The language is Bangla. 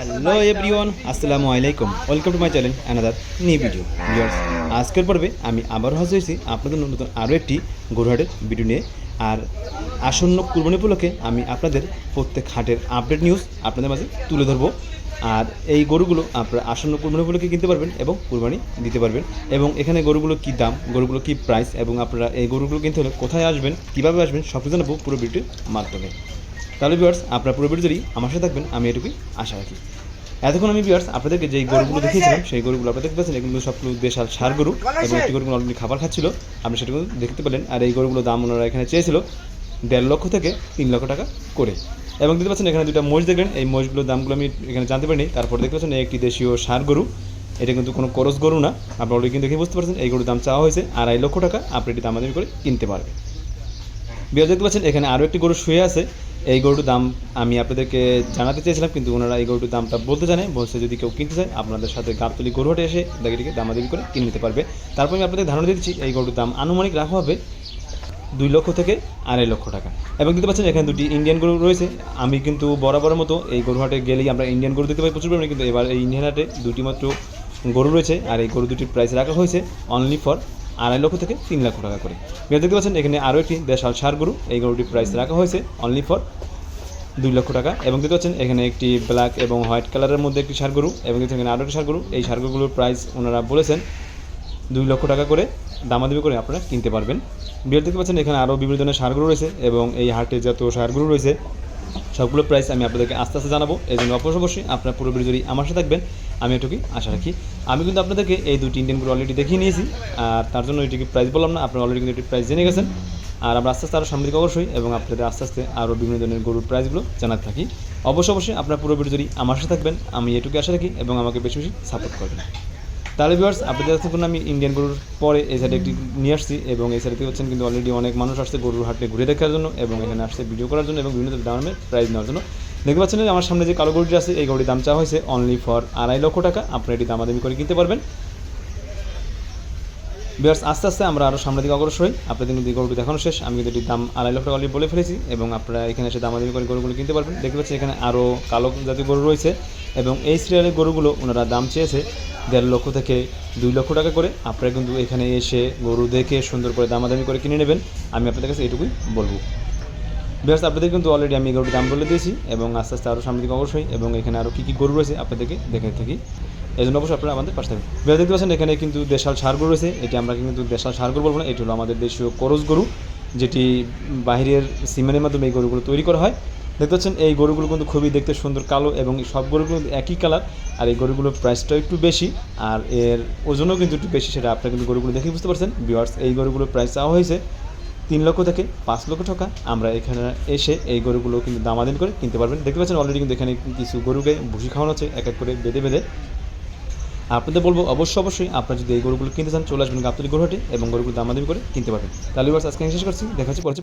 হ্যালো এভরিওয়ান আসসালামু আলাইকুম welcome to my channel another new video viewers আজকের পর্বে আমি আবার হাজির হয়েছি আপনাদের নতুন আরও একটি গরুহাটের ভিডিও নিয়ে। আর আসন্ন কুরবানি উপলক্ষে আমি আপনাদের প্রত্যেক হাটের আপডেট নিউজ আপনাদের মাঝে তুলে ধরবো। আর এই গরুগুলো আপনারা আসন্ন কুরবানি উপলক্ষে কিনতে পারবেন এবং কুরবানি দিতে পারবেন। এবং এখানে গরুগুলো কী দাম, গরুগুলো কী প্রাইস এবং আপনারা এই গরুগুলো কিনতে হলে কোথায় আসবেন, কীভাবে আসবেন সব কিছু জানাব পুরো ভিডিওর মাধ্যমে। তাহলে ভিউয়ার্স আপনার পুরো ভিডিও যদি আমার সাথে থাকবেন আমি এটুকুই আশা রাখি। এতক্ষণ আমি ভিউয়ার্স আপনাদেরকে যেই গরুগুলো দেখিয়েছিলাম সেই গরুগুলো আপনারা দেখতে পাচ্ছেন এগুলো সবগুলো দেশাল সার গরু এবং একটি গরুগুলো অলরেডি খাবার খাচ্ছিল আপনি সেটাগুলো দেখতে পেলেন। আর এই গরুগুলো দাম ওনারা এখানে চেয়েছিল দেড় লক্ষ থেকে তিন লক্ষ টাকা করে। এবং দেখতে পাচ্ছেন এখানে দুটো মোষ দেখলেন। এই মোষগুলোর দামগুলো আমি এখানে জানতে পারিনি। তারপর দেখতে পাচ্ছেন এই একটি দেশীয় সার গরু। এটা কিন্তু কোনো করস গরু না। আপনি অলরেডি কিন্তু দেখে বুঝতে পারছেন এই গরুর দাম চাওয়া হয়েছে আড়াই লক্ষ টাকা। আপনি এটি দামাদামি করে কিনতে পারবেন। বিয়ার দেখতে পাচ্ছেন এখানে আরও একটি গরু শুয়ে আছে। এই গরুটির দাম আমি আপনাদেরকে জানাতে চেয়েছিলাম, কিন্তু ওনারা এই গরুটির দামটা বলতে জানে, বলছে যদি কেউ কিনতে চায়, আপনাদের সাথে গাবতলি গরু হাটে এসে এটিকে দামাদামি করে কিনে নিতে পারবে। তারপর আমি আপনাদের ধারণা দিচ্ছি, এই গরুটির দাম আনুমানিক রাখা হবে দুই লক্ষ থেকে আড়াই লক্ষ টাকা। এবং দেখতে পাচ্ছেন, এখানে দুটি ইন্ডিয়ান গরু রয়েছে। আমি কিন্তু বরাবরের মতো এই গরু হাটে গেলেই আমরা ইন্ডিয়ান গরু দেখতে পাই প্রচুর পরিমাণে, কিন্তু এবার এই ইন্ডিয়ান হাটে দুটি মাত্র গরু রয়েছে, আর এই গরু দুটির প্রাইস রাখা হয়েছে অনলি ফর আড়াই লক্ষ থেকে তিন লক্ষ টাকা করে। এবার দেখতে পাচ্ছেন, এখানে আরও একটি দেশাল সার গরু। এই গরুটির প্রাইস রাখা হয়েছে অনলি ফর দুই লক্ষ টাকা। এবং দেখতে পাচ্ছেন, এখানে একটি ব্ল্যাক এবং হোয়াইট কালারের মধ্যে একটি সার গরু এবং দেখতে এখানে আরও একটি সার গরু। এই সার গরুগুলোর প্রাইস ওনারা বলেছেন, দুই লক্ষ টাকা করে দামাদামি করে আপনারা কিনতে পারবেন। বিয়ার দেখতে পাচ্ছেন, এখানে আরও বিভিন্ন ধরনের সারগুলো রয়েছে এবং এই হাটে যত সারগুলো রয়েছে সবগুলো প্রাইস আমি আপনাদেরকে আস্তে আস্তে জানাব। এই জন্য অবশ্য অবশ্যই আপনার পুরো যদি আমার সাথে থাকবেন। আমি এটুকুই, আশা রাখি। আমি কিন্তু আপনাদেরকে এই দুটি ইন্ডিয়ানগুলো অলরেডি দেখিয়ে নিয়েছি। আর তার জন্য এটিকে প্রাইস বললাম না আপনারা অলরেডি কিন্তু এটির প্রাইস জেনে গেছেন। আর আমরা আস্তে আস্তে আরও সামনে অবশ্যই এবং আপনাদের আস্তে আস্তে আরও বিভিন্ন ধরনের গরুর প্রাইসগুলো জানাতে থাকি। অবশ্যই অবশ্যই আপনার পুরো ভিডিও যদি আমার সাথে থাকবেন, আমি এটুকু আশা রাখি এবং আমাকে বেশি বেশি সাপোর্ট করবেন। তাহলে ভিউয়ার্স আপনাদের এতক্ষণ আমি ইন্ডিয়ান গরুর পরে এই সাইডে একটি নিয়ে আসছি এবং এই সাইডে হচ্ছেন কিন্তু অলরেডি অনেক মানুষ আসছে গরুর হাটে ঘুরে দেখার জন্য এবং এখানে আসছে ভিডিও করার জন্য এবং বিভিন্ন দামের প্রাইস নেওয়ার জন্য। দেখতে পাচ্ছেন আমার সামনে যে কালো গরুটি আছে, এই গরুটির দাম চাওয়া হয়েছে অনলি ফর আড়াই লক্ষ টাকা। আপনারা এটি দামাদামি করে কিনতে পারবেন। বিয়ার্স, আস্তে আস্তে আমরা আরও সামনের দিকে অগ্রসর হই। আপনাদের কিন্তু গরুটি দেখানো শেষ। আমি কিন্তু এটির দাম আড়াই লক্ষ টাকা বলে ফেলেছি এবং আপনারা এখানে এসে দামাদামি করে গরুগুলো কিনতে পারবেন। দেখতে পাচ্ছেন এখানে আরও কালো জাতীয় গরু রয়েছে এবং এই সিরিয়ালের গরুগুলো ওনারা দাম চেয়েছে দেড় লক্ষ থেকে দুই লক্ষ টাকা করে। আপনারা কিন্তু এখানে এসে গরু দেখে সুন্দর করে দামাদামি করে কিনে নেবেন। আমি আপনাদের কাছে এইটুকুই বলব। বিয়ার্স আপনাদের কিন্তু অলরেডি আমি গরুটির দাম বলে দিয়েছি এবং আস্তে আস্তে আরও সামনে অবশ্যই এবং এখানে আরও কী কী গরু রয়েছে আপনাদেরকে দেখে থাকি। এই জন্য অবশ্যই আপনারা আমাদের পাশে থাকবেন বিয়ার দেখতে পাচ্ছেন এখানে কিন্তু দেশাল সার গরু রয়েছে। এটি আমরা কিন্তু দেশাল সার গরু বলব না, এটি হলো আমাদের দেশীয় করজ গরু, যেটি বাহিরের সিমেন্টের মাধ্যমে এই গরুগুলো তৈরি করা হয়। দেখতে পাচ্ছেন, এই গরুগুলো কিন্তু খুবই দেখতে সুন্দর কালো এবং সব গরুগুলো একই কালার আর এই গরুগুলোর প্রাইসটাও একটু বেশি, আর এর ওজনও কিন্তু একটু বেশি, সেটা আপনারা কিন্তু গরুগুলো দেখে বুঝতে পারছেন। বিওয়ার্স এই গরুগুলোর প্রাইস চাওয়া হয়েছে তিন লক্ষ থেকে পাঁচ লক্ষ টাকা আমরা এখানে এসে এই গরুগুলো কিন্তু দামাদিন করে কিনতে পারবেন। দেখতে পাচ্ছেন অলরেডি কিন্তু এখানে কিছু গরুকে ভুসি খাওয়ানো হচ্ছে এক এক করে বেঁধে বেঁধে। আপনাদের বলব অবশ্যই অবশ্যই আপনারা যদি এই গরুগুলো কিনতে চান, চলে আসবেন গাবতলি গরুহাটে এবং গরুগুলো দামাদামি করে কিনতে পারবেন। তাহলে আজকে শেষ করছি। দেখা হচ্ছে